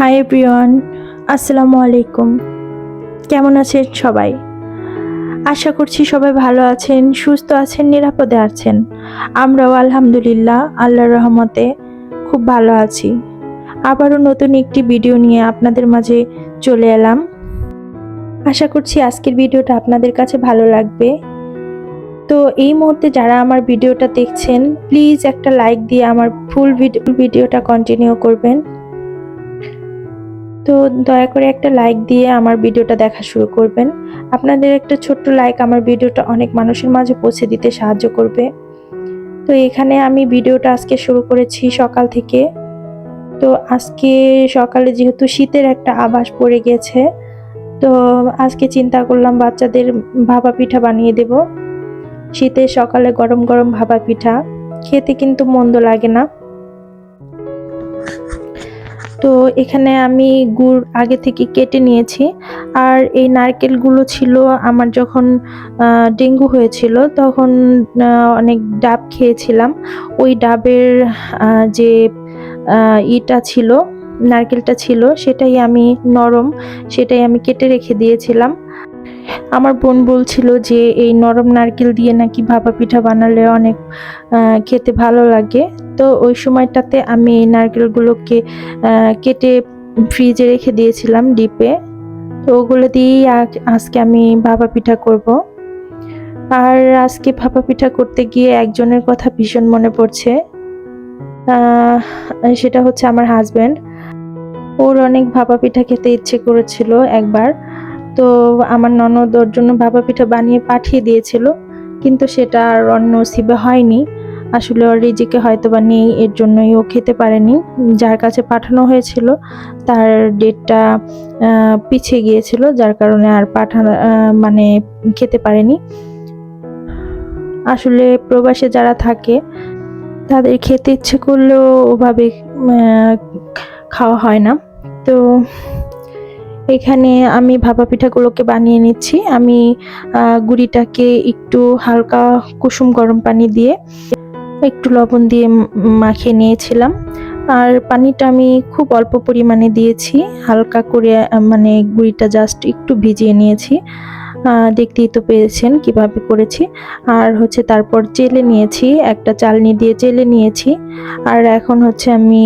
Hi everyone, আসসালামু আলাইকুম। কেমন আছেন সবাই? আশা করছি সবাই ভালো আছেন, সুস্থ আছেন, নিরাপদে আছেন। আমরাও আলহামদুলিল্লাহ, আল্লাহর রহমতে খুব ভালো আছি। আবারও নতুন একটি ভিডিও নিয়ে আপনাদের মাঝে চলে এলাম। আশা করছি আজকের ভিডিওটা আপনাদের কাছে ভালো লাগবে। তো এই মুহূর্তে যারা আমার ভিডিওটা দেখছেন, প্লিজ একটা লাইক দিয়ে আমার ফুল ভিডিওটা কন্টিনিউ করবেন। তো দয়া করে একটা লাইক দিয়ে আমার ভিডিওটা দেখা শুরু করবেন। আপনাদের একটা ছোট্ট লাইক আমার ভিডিওটা অনেক মানুষের মাঝে পৌঁছে দিতে সাহায্য করবে। তো এখানে আমি ভিডিওটা আজকে শুরু করেছি সকাল থেকে। তো আজকে সকালে যেহেতু শীতের একটা আভাস পড়ে গেছে, তো আজকে চিন্তা করলাম বাচ্চাদের ভাপা পিঠা বানিয়ে দেব। শীতের সকালে গরম গরম ভাপা পিঠা, খেতে কিন্তু মন্দ লাগে না। তো এখানে আমি গুড় আগে থেকে কেটে নিয়েছি। আর এই নারকেলগুলো ছিল আমার যখন ডেঙ্গু হয়েছিল, তখন অনেক ডাব খেয়েছিলাম। ওই ডাবের যে ইটা ছিল, নারকেলটা ছিল, সেটাই আমি নরম, সেটাই আমি কেটে রেখে দিয়েছিলাম। আমার বোন বলছিল যে, এই নরম নারকেল দিয়ে নাকি ভাপা পিঠা বানালে অনেক খেতে ভালো লাগে। তো ওই সময়টাতে আমি নারকেলগুলোকে কেটে ফ্রিজে রেখে দিয়েছিলাম ডিপে। তো ওগুলো দিয়েই আজকে আমি ভাপা পিঠা করব। আর আজকে ভাপা পিঠা করতে গিয়ে একজনের কথা ভীষণ মনে পড়ছে। সেটা হচ্ছে আমার হাজব্যান্ড ওর অনেক ভাপা পিঠা খেতে ইচ্ছে করেছিল একবার। তো আমার ননদ ওর জন্য ভাপা পিঠা বানিয়ে পাঠিয়ে দিয়েছিল, কিন্তু সেটা আর অন্য নসিবে হয়নি। আসলে ওর রিজিকে হয়তো বা নেই, এর জন্যই ও খেতে পারেনি। যার কাছে পাঠানো হয়েছিল, তার ডেটটা পিছিয়ে গিয়েছিল, যার কারণে আর পাঠানো মানে খেতে পারেনি। আসলে প্রবাসে যারা থাকে, তাদের খেতে ইচ্ছে করলেও ওভাবে খাওয়া হয় না। তো এখানে আমি ভাপা পিঠাগুলোকে বানিয়ে নিচ্ছি। আমি গুড়িটাকে একটু হালকা কুসুম গরম পানি দিয়ে একটু লবণ দিয়ে মাখিয়ে নিয়েছিলাম। আর পানিটা আমি খুব অল্প পরিমাণে দিয়েছি। হালকা করে মানে গুঁড়িটা জাস্ট একটু ভিজিয়ে নিয়েছি। দেখতেই তো পেয়েছেন কীভাবে করেছি। আর হচ্ছে তারপর চেলে নিয়েছি, একটা চালনি দিয়ে চেলে নিয়েছি। আর এখন হচ্ছে আমি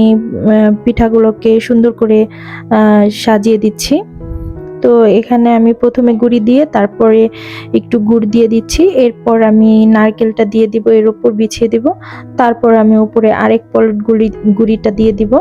পিঠাগুলোকে সুন্দর করে সাজিয়ে দিচ্ছি। তো এখানে আমি প্রথমে গুড়ি দিয়ে তারপরে একটু গুড় দিয়ে দিচ্ছি। এরপর আমি নারকেলটা দিয়ে দিব, এর উপর বিছিয়ে দিব। তারপর আমি উপরে আরেক পলট গুড়ি, গুড়িটা দিয়ে দিব।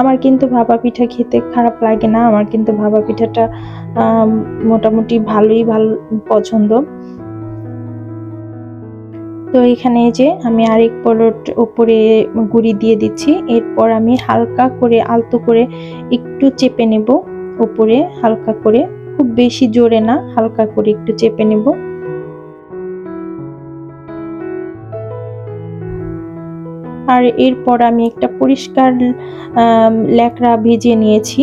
আমার কিন্তু ভাপা পিঠা খেতে খারাপ লাগে না। আমার কিন্তু ভাপা পিঠাটা মোটামুটি ভালোই ভালো, পছন্দ। তো এখানে যে আমি আরেক পলট উপরে গুঁড়ি দিয়ে দিচ্ছি। এরপর আমি হালকা করে আলতো করে একটু চেপে নেব উপরে হালকা করে। খুব বেশি জোরে না, হালকা করে একটু চেপে নেব। আর এরপর আমি একটা পরিষ্কার ল্যাকড়া ভিজিয়ে নিয়েছি।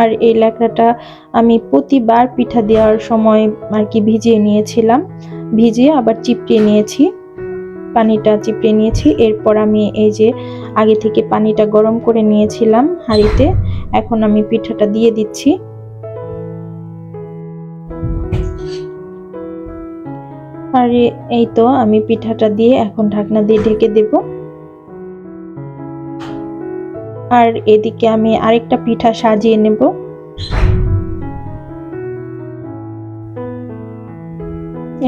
আর এই ল্যাকড়াটা আমি প্রতিবার পিঠা দেওয়ার সময় আর কি ভিজিয়ে নিয়েছিলাম। ভিজিয়ে আবার চিপড়িয়ে নিয়েছি। পানিটা চিপড়ে নিয়েছি। এরপর আমি এই যে আগে থেকে পানিটা গরম করে নিয়েছিলাম হাঁড়িতে, এখন আমি পিঠাটা দিয়ে দিচ্ছি। আর এই তো আমি পিঠাটা দিয়ে এখন ঢাকনা দিয়ে ঢেকে দেবো। আর এদিকে আমি আরেকটা পিঠা সাজিয়ে নেব।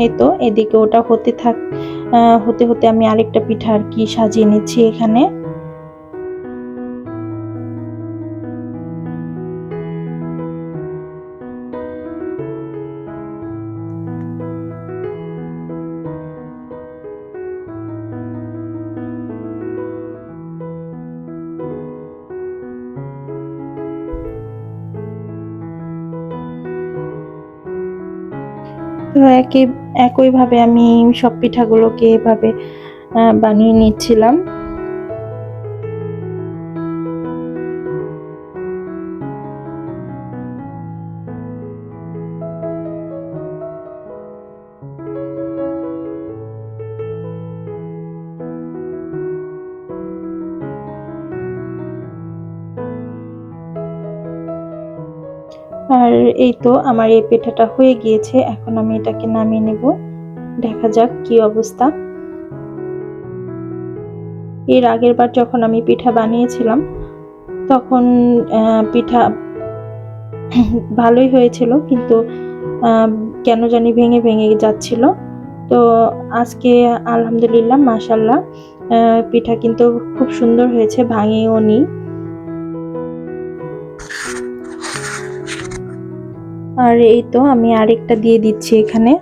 এই তো, এদিকে ওটা হতে থাক হতে হতে আমি আরেকটা পিঠা আর কি সাজিয়ে নিচ্ছি এখানে। তো একই একইভাবে আমি সব পিঠাগুলোকে এভাবে বানিয়ে নিচ্ছিলাম। আর এই তো আমার এই পিঠাটা হয়ে গিয়েছে এখন আমি এটাকে নামিয়ে নেব। দেখা যাক কি অবস্থা। এর আগের বার যখন আমি পিঠা বানিয়েছিলাম তখন পিঠা ভালোই হয়েছিল কিন্তু কেন জানি ভেঙে ভেঙে যাচ্ছিল। তো আজকে আলহামদুলিল্লাহ মাশাল্লাহ আহ, পিঠা কিন্তু খুব সুন্দর হয়েছে ভাঙেও নি। আর এই তো আমি আরেকটা দিয়ে দিচ্ছি এখানে।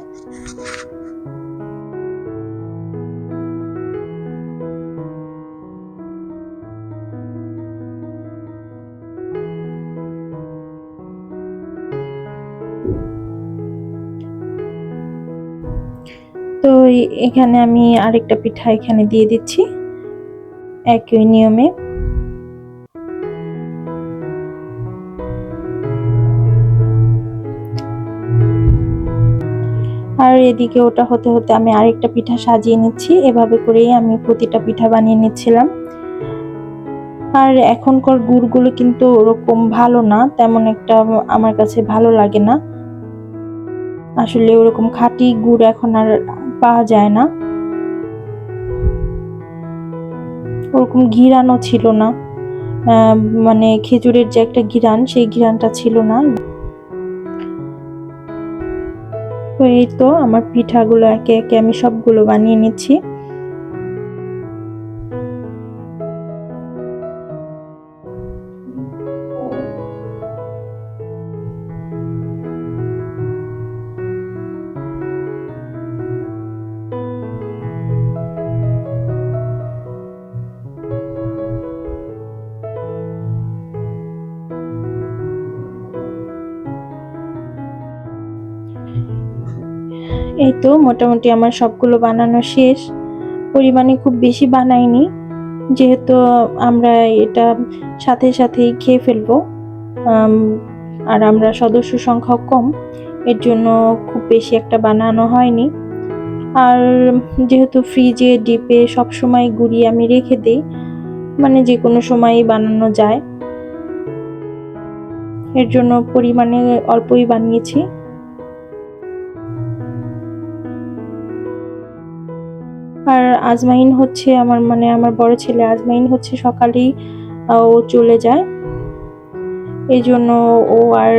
তো এখানে আমি আরেকটা পিঠা এখানে দিয়ে দিচ্ছি, একই নিয়মে। আর এদিকে ওটা হতে হতে আমি আরেকটা পিঠা সাজিয়ে নিচ্ছি। এভাবে করেই আমি প্রতিটা পিঠা বানিয়ে নিচ্ছিলাম। আর এখনকার গুড়গুলো কিন্তু ওরকম ভালো না, তেমন একটা আমার কাছে ভালো লাগে না। আসলে ওরকম খাঁটি গুড় এখন আর পাওয়া যায় না। ওরকম ঘিরানো ছিল না। মানে খেজুরের যে একটা ঘিরান, সেই ঘিরানটা ছিল না। তো এই তো আমার পিঠাগুলো একে একে আমি সবগুলো বানিয়ে নিচ্ছি। তো মোটামুটি আমার সবগুলো বানানো শেষ। পরিমাণে খুব বেশি বানাইনি। যেহেতু আমরা এটা সাথে সাথেই খেয়ে ফেলব। আর আমরা সদস্য সংখ্যা কম। এর জন্য খুব বেশি একটা বানানো হয়নি। আর যেহেতু ফ্রিজে, ডিপে সব সময় গুড়িয়ে আমি রেখে দিই মানে যে কোনো সময়ই বানানো যায়। এর জন্য পরিমাণে অল্পই বানিয়েছি। আর আজমাইন হচ্ছে আমার মানে আমার বড় ছেলে আজমাইন হচ্ছে সকালেই ও চলে যায়। এই জন্য ও আর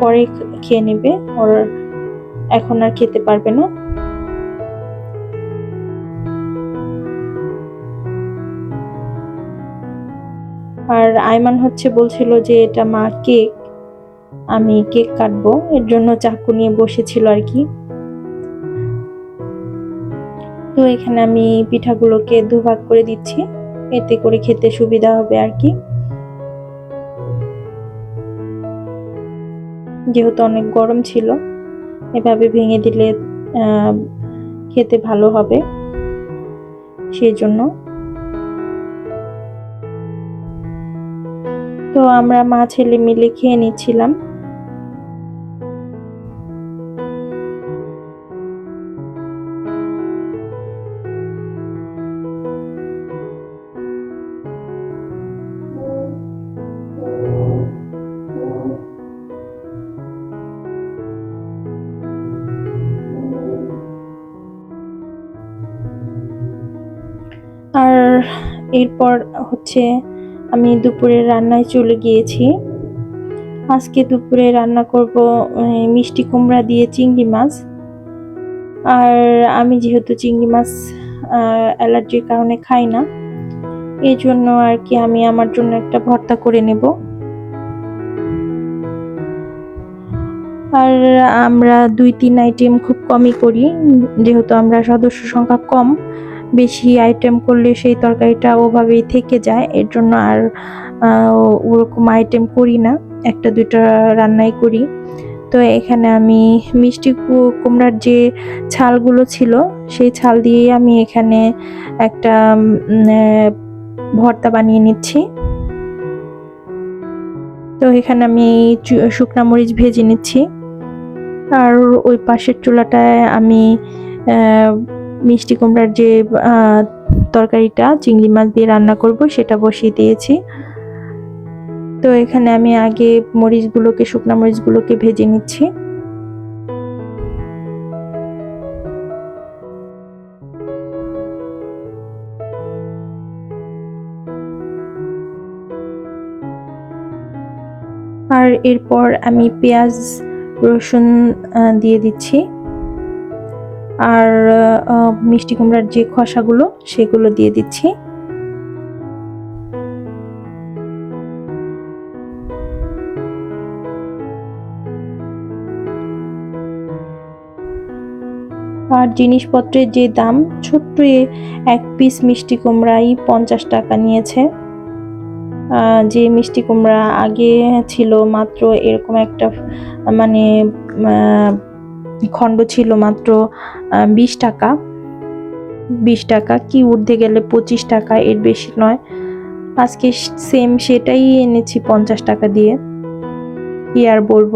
পরে খেয়ে নেবে। ওর এখন আর খেতে পারবে না। আর আয়মান হচ্ছে বলছিল যে এটা মা কেক, আমি কেক কাটবো। এর জন্য চাকু নিয়ে বসেছিল আর কি। তো এখানে আমি পিঠাগুলোকে দুভাগ করে দিচ্ছি। এতে করে খেতে সুবিধা হবে আর কি। যেহেতু অনেক গরম ছিল, এভাবে ভেঙে দিলে খেতে ভালো হবে। সেই জন্য তো আমরা মা ছেলে মিলে খেয়ে নিচ্ছিলাম। এরপর হচ্ছে আমি দুপুরে রান্নায় চলে গিয়েছি। আজকে দুপুরে রান্না করব মিষ্টি কুমড়া দিয়ে চিংড়ি মাছ। আর আমি যেহেতু চিংড়ি মাছ অ্যালার্জির কারণে খাই না এই জন্য আর কি আমি আমার জন্য একটা ভর্তা করে নেব। আর আমরা দুই তিন আইটেম খুব কমই করি, যেহেতু আমরা সদস্য সংখ্যা কম। বেশি আইটেম করলে সেই তরকারিটা ওভাবেই থেকে যায়। এর জন্য আর ওরকম আইটেম করি না। একটা, দুইটা রান্নাই করি। তো এখানে আমি মিষ্টি কুমড়ার যে ছালগুলো ছিল, সেই ছাল দিয়েই আমি এখানে একটা ভর্তা বানিয়ে নিচ্ছি। তো এখানে আমি শুকনা মরিচ ভেজে নিচ্ছি। আর ওই পাশের চুলাটায় আমি মিষ্টি কুমড়ার যে তরকারিটা, চিংড়ি মাছ দিয়ে রান্না করব, সেটা বসিয়ে দিয়েছি। তো এখানে আমি আগে মরিচগুলোকে, শুকনো মরিচগুলোকে ভেজে নিচ্ছি। আর এরপর আমি পেঁয়াজ, রসুন দিয়ে দিচ্ছি। আর মিষ্টি কুমড়ার যে খসাগুলো, সেগুলো দিয়ে দিচ্ছি। আর জিনিসপত্রের যে দাম, ছোট্ট এক পিস মিষ্টি কুমড়াই পঞ্চাশ টাকা নিয়েছে। যে মিষ্টি কুমড়া আগে ছিল মাত্র এরকম একটা মানে খণ্ড ছিল মাত্র বিশ টাকা। বিশ টাকা কি উর্ধে গেলে পঁচিশ টাকা, এর বেশি নয়। আজকে সেম সেটাই এনেছি পঞ্চাশ টাকা দিয়ে। কি আর বলব?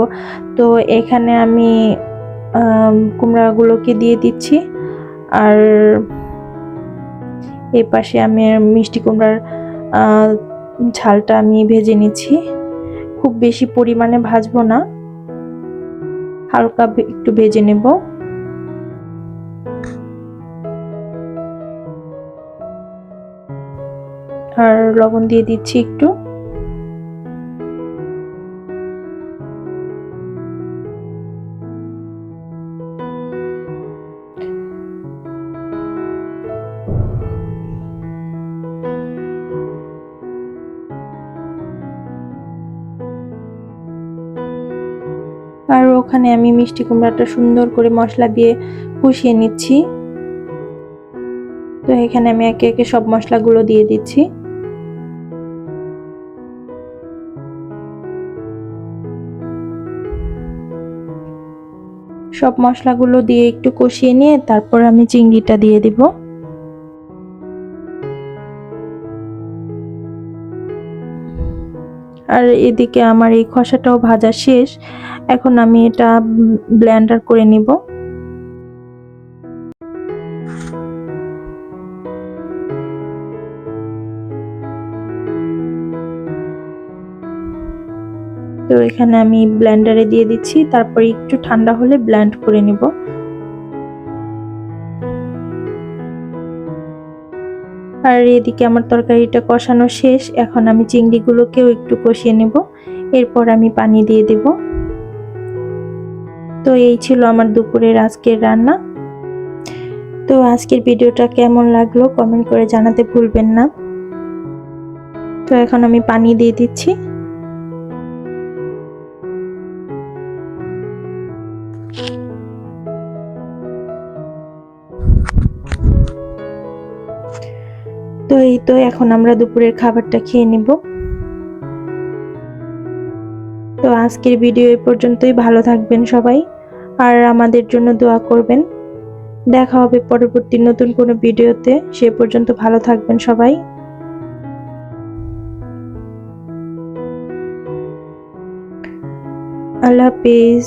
তো এখানে আমি কুমড়াগুলোকে দিয়ে দিচ্ছি। আর এ পাশে আমি মিষ্টি কুমড়ার ঝালটা আমি ভেজে নিচ্ছি। খুব বেশি পরিমাণে ভাজবো না। হালকা একটু ভেজে নেব। আর লবণ দিয়ে দিচ্ছি একটু। আর ওখানে আমি মিষ্টি কুমড়াটা সুন্দর করে মশলা দিয়ে কষিয়ে নিচ্ছি। তো এখানে আমি একে একে সব মশলাগুলো দিয়ে দিচ্ছি। সব মশলাগুলো দিয়ে একটু কষিয়ে নিয়ে তারপর আমি চিংড়িটা দিয়ে দিব। আর এদিকে আমার এই খসাটাও ভাজা শেষ। এখন আমি এটা ব্লেন্ডার করে নিব। তো এখানে আমি ব্লেন্ডারে দিয়ে দিচ্ছি, তারপর একটু ঠান্ডা হলে ব্লেন্ড করে নিব। আর এদিকে আমার তরকারিটা কষানো শেষ, এখন আমি চিংড়িগুলোকেও একটু কষিয়ে নেব। এরপর আমি পানি দিয়ে দেব। তো এই ছিল আমার দুপুরের আজকের রান্না। তো আজকের ভিডিওটা কেমন লাগল কমেন্ট করে জানাতে ভুলবেন না। তো এখন আমি পানি দিয়ে দিচ্ছি। তো এই তো এখন আমরা দুপুরের খাবারটা খেয়ে নিব। তো আজকের ভিডিও এই পর্যন্তই। ভালো থাকবেন সবাই আর আমাদের জন্য দোয়া করবেন। দেখা হবে পরবর্তী নতুন কোনো ভিডিওতে। সে পর্যন্ত ভালো থাকবেন সবাই। আল্লাহ হাফিজ।